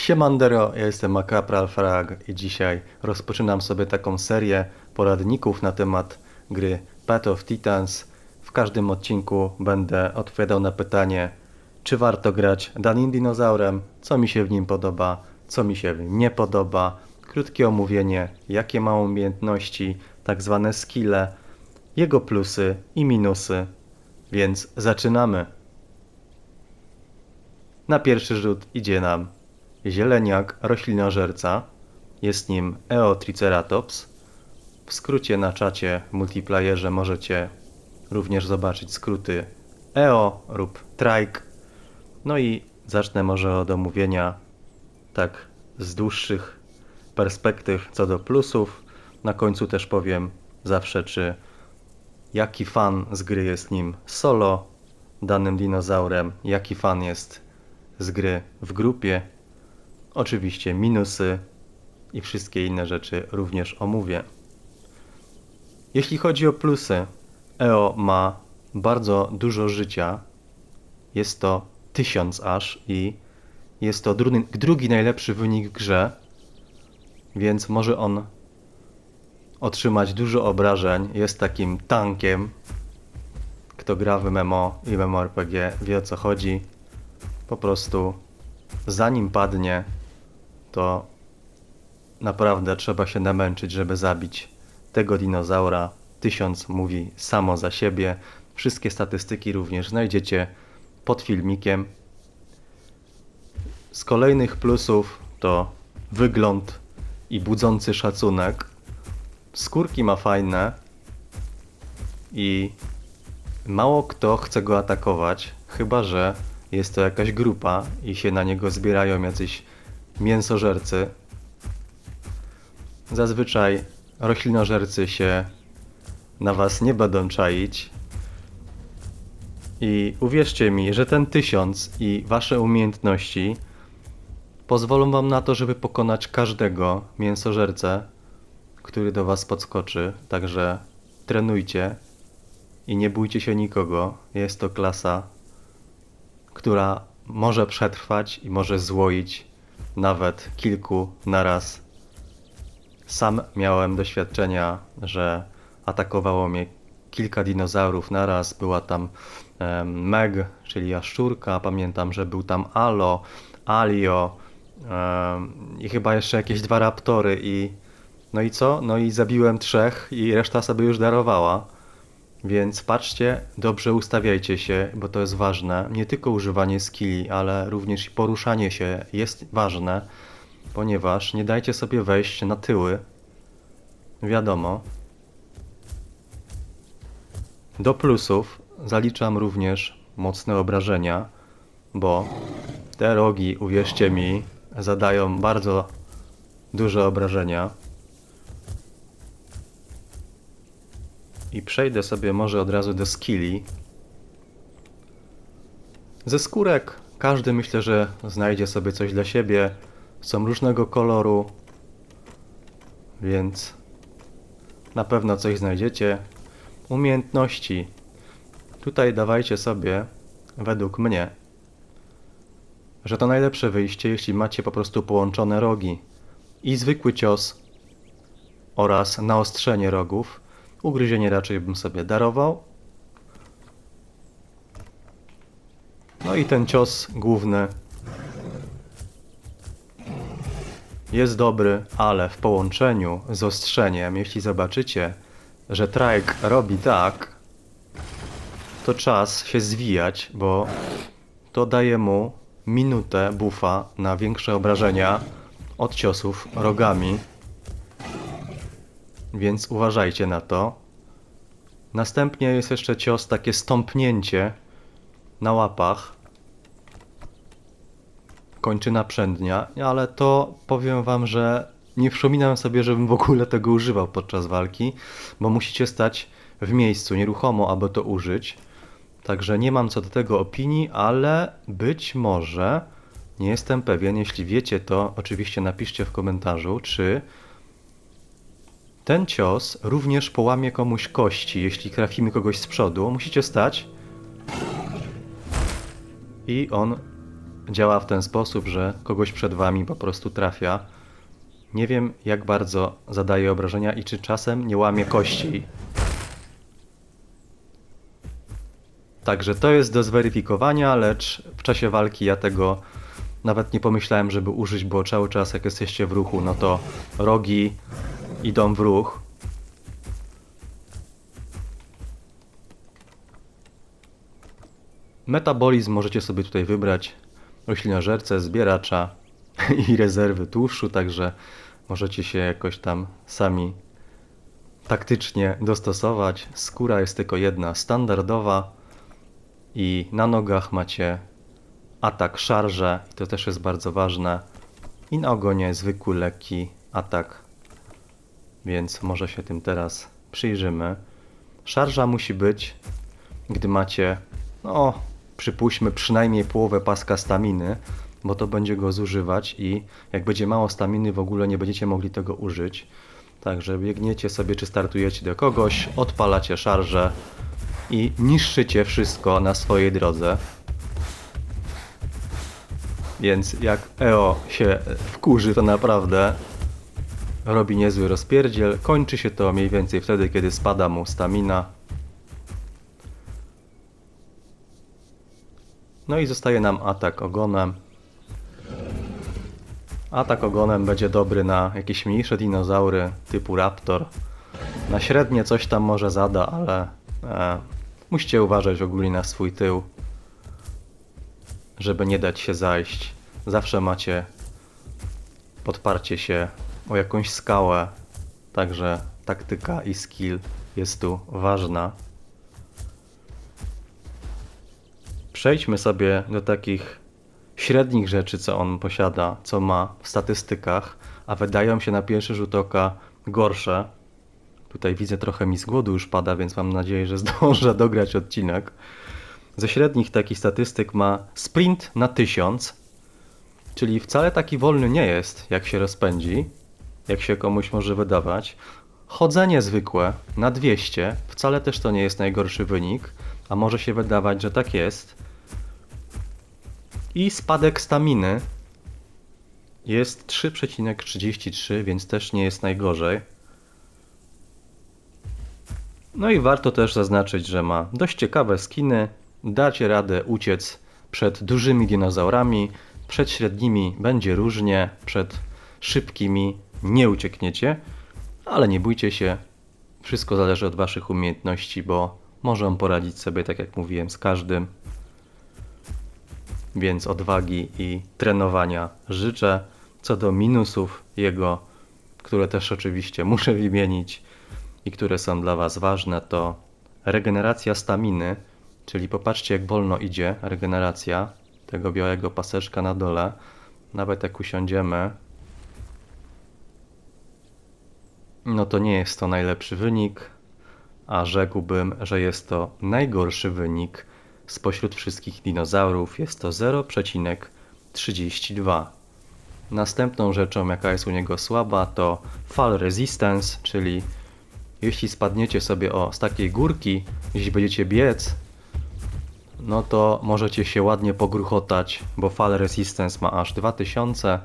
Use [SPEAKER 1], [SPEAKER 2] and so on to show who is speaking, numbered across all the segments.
[SPEAKER 1] Siemandero, ja jestem Macapral Frag i dzisiaj rozpoczynam sobie taką serię poradników na temat gry Path of Titans. W każdym odcinku będę odpowiadał na pytanie, czy warto grać danym dinozaurem, co mi się w nim podoba, co mi się nie podoba, krótkie omówienie, jakie ma umiejętności, tak zwane skille, jego plusy i minusy. Więc zaczynamy. Na pierwszy rzut idzie nam zieleniak roślinożerca. Jest nim Eotriceratops. W skrócie na czacie multiplayerze możecie również zobaczyć skróty EO lub Trike. No i zacznę może od omówienia tak z dłuższych perspektyw co do plusów. Na końcu też powiem zawsze, czy jaki fan z gry jest nim solo, danym dinozaurem, jaki fan jest z gry w grupie. Oczywiście minusy i wszystkie inne rzeczy również omówię. Jeśli chodzi o plusy, EO ma bardzo dużo życia. Jest to 1000 aż i jest to drugi, drugi najlepszy wynik w grze, więc może on otrzymać dużo obrażeń. Jest takim tankiem. Kto gra w MMO i MMORPG wie o co chodzi. Po prostu zanim padnie, to naprawdę trzeba się namęczyć, żeby zabić tego dinozaura. Tysiąc mówi samo za siebie. Wszystkie statystyki również znajdziecie pod filmikiem. Z kolejnych plusów to wygląd i budzący szacunek. Skórki ma fajne i mało kto chce go atakować, chyba że jest to jakaś grupa i się na niego zbierają jacyś mięsożercy. Zazwyczaj roślinożercy się na was nie będą czaić. I uwierzcie mi, że ten tysiąc i wasze umiejętności pozwolą wam na to, żeby pokonać każdego mięsożercę, który do was podskoczy. Także trenujcie i nie bójcie się nikogo. Jest to klasa, która może przetrwać i może złoić nawet kilku naraz. Sam miałem doświadczenia, że atakowało mnie kilka dinozaurów naraz. Była tam Meg, czyli jaszczurka. Pamiętam, że był tam Alo, Alio i chyba jeszcze jakieś dwa raptory. I no i co? No i zabiłem trzech i reszta sobie już darowała. Więc patrzcie, dobrze ustawiajcie się, bo to jest ważne. Nie tylko używanie skilli, ale również poruszanie się jest ważne, ponieważ nie dajcie sobie wejść na tyły. Wiadomo. Do plusów zaliczam również mocne obrażenia, bo te rogi, uwierzcie mi, zadają bardzo duże obrażenia. I przejdę sobie może od razu do skilli. Ze skórek każdy myślę, że znajdzie sobie coś dla siebie. Są różnego koloru, więc na pewno coś znajdziecie. Umiejętności. Tutaj dawajcie sobie, według mnie, że to najlepsze wyjście, jeśli macie po prostu połączone rogi i zwykły cios oraz naostrzenie rogów. Ugryzienie raczej bym sobie darował. No i ten cios główny jest dobry, ale w połączeniu z ostrzeniem, jeśli zobaczycie, że trajk robi tak, to czas się zwijać, bo to daje mu minutę buffa na większe obrażenia od ciosów rogami. Więc uważajcie na to. Następnie jest jeszcze cios, takie stąpnięcie na łapach. Kończyna przednia, ale to powiem wam, że nie przypominam sobie, żebym w ogóle tego używał podczas walki, bo musicie stać w miejscu nieruchomo, aby to użyć. Także nie mam co do tego opinii, ale być może, nie jestem pewien, jeśli wiecie to, oczywiście napiszcie w komentarzu, czy ten cios również połamie komuś kości, jeśli trafimy kogoś z przodu. Musicie stać i on działa w ten sposób, że kogoś przed wami po prostu trafia. Nie wiem, jak bardzo zadaje obrażenia i czy czasem nie łamie kości. Także to jest do zweryfikowania, lecz w czasie walki ja tego nawet nie pomyślałem, żeby użyć, bo cały czas jak jesteście w ruchu, no to rogi idą w ruch. Metabolizm możecie sobie tutaj wybrać roślinożerce, zbieracza i rezerwy tłuszczu, także możecie się jakoś tam sami taktycznie dostosować. Skóra jest tylko jedna standardowa i na nogach macie atak szarże, to też jest bardzo ważne. I na ogonie zwykły, lekki atak, więc może się tym teraz przyjrzymy. Szarża musi być, gdy macie, no, przypuśćmy przynajmniej połowę paska staminy, bo to będzie go zużywać i jak będzie mało staminy, w ogóle nie będziecie mogli tego użyć. Także biegniecie sobie, czy startujecie do kogoś, odpalacie szarżę i niszczycie wszystko na swojej drodze. Więc jak EO się wkurzy, to naprawdę robi niezły rozpierdziel. Kończy się to mniej więcej wtedy, kiedy spada mu stamina. No i zostaje nam atak ogonem. Atak ogonem będzie dobry na jakieś mniejsze dinozaury typu raptor. Na średnie coś tam może zada, ale e, musicie uważać ogólnie na swój tył, żeby nie dać się zajść. Zawsze macie podparcie się o jakąś skałę, także taktyka i skill jest tu ważna. Przejdźmy sobie do takich średnich rzeczy, co on posiada, co ma w statystykach, a wydają się na pierwszy rzut oka gorsze. Tutaj widzę trochę mi z głodu już pada, więc mam nadzieję, że zdążę dograć odcinek. Ze średnich takich statystyk ma sprint na 1000, czyli wcale taki wolny nie jest, jak się rozpędzi, jak się komuś może wydawać. Chodzenie zwykłe na 200, wcale też to nie jest najgorszy wynik, a może się wydawać, że tak jest. I spadek staminy jest 3,33, więc też nie jest najgorzej. No i warto też zaznaczyć, że ma dość ciekawe skiny. Dacie radę uciec przed dużymi dinozaurami, przed średnimi będzie różnie, przed szybkimi nie uciekniecie, ale nie bójcie się. Wszystko zależy od Waszych umiejętności, bo może poradzić sobie, tak jak mówiłem, z każdym. Więc odwagi i trenowania życzę. Co do minusów jego, które też oczywiście muszę wymienić i które są dla Was ważne, to regeneracja staminy, czyli popatrzcie jak wolno idzie regeneracja tego białego paseczka na dole. Nawet jak usiądziemy, no to nie jest to najlepszy wynik, a rzekłbym, że jest to najgorszy wynik spośród wszystkich dinozaurów. Jest to 0,32. Następną rzeczą, jaka jest u niego słaba, to fall resistance, czyli jeśli spadniecie sobie o, z takiej górki, jeśli będziecie biec, no to możecie się ładnie pogruchotać, bo fall resistance ma aż 2000.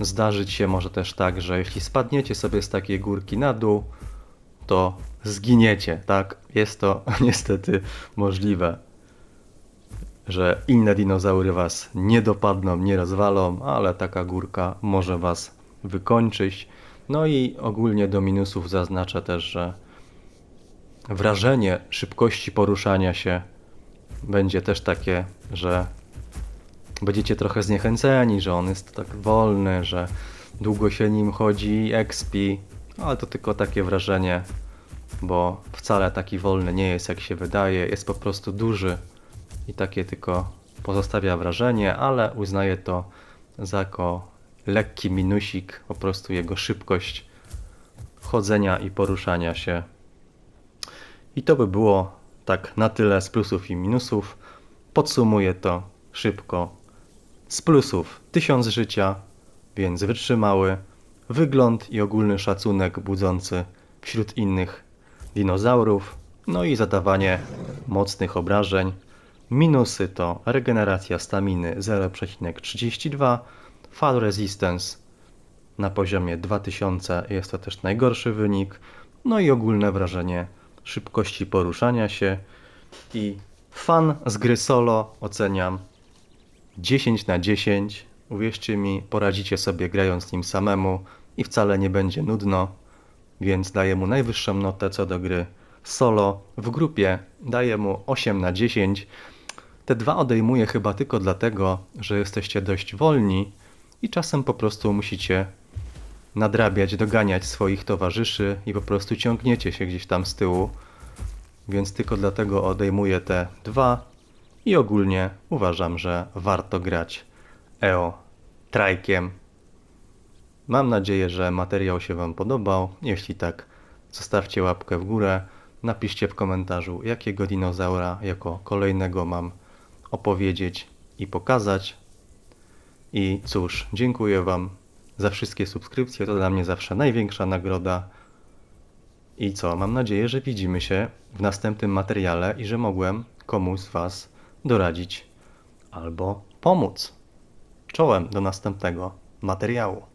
[SPEAKER 1] Zdarzyć się może też tak, że jeśli spadniecie sobie z takiej górki na dół, to zginiecie, tak? Jest to niestety możliwe, że inne dinozaury was nie dopadną, nie rozwalą, ale taka górka może was wykończyć. No i ogólnie do minusów zaznaczę też, że wrażenie szybkości poruszania się będzie też takie, że będziecie trochę zniechęceni, że on jest tak wolny, że długo się nim chodzi, expi, ale to tylko takie wrażenie, bo wcale taki wolny nie jest jak się wydaje, jest po prostu duży i takie tylko pozostawia wrażenie, ale uznaję to za jako lekki minusik, po prostu jego szybkość chodzenia i poruszania się. I to by było tak na tyle z plusów i minusów. Podsumuję to szybko. Z plusów. 1000 życia, więc wytrzymały, wygląd i ogólny szacunek budzący wśród innych dinozaurów, no i zadawanie mocnych obrażeń. Minusy to regeneracja staminy 0,32, fall resistance na poziomie 2000 jest to też najgorszy wynik, no i ogólne wrażenie szybkości poruszania się. I fan z gry solo oceniam 10 na 10. Uwierzcie mi, poradzicie sobie grając nim samemu i wcale nie będzie nudno, więc daję mu najwyższą notę co do gry solo. W grupie daję mu 8 na 10. Te dwa odejmuję chyba tylko dlatego, że jesteście dość wolni i czasem po prostu musicie nadrabiać, doganiać swoich towarzyszy i po prostu ciągniecie się gdzieś tam z tyłu. Więc tylko dlatego odejmuję te dwa i ogólnie uważam, że warto grać EO trajkiem. Mam nadzieję, że materiał się Wam podobał. Jeśli tak, zostawcie łapkę w górę. Napiszcie w komentarzu, jakiego dinozaura jako kolejnego mam opowiedzieć i pokazać. I cóż, dziękuję Wam za wszystkie subskrypcje. To dla mnie zawsze największa nagroda. I co? Mam nadzieję, że widzimy się w następnym materiale i że mogłem komuś z Was doradzić albo pomóc. Czołem do następnego materiału.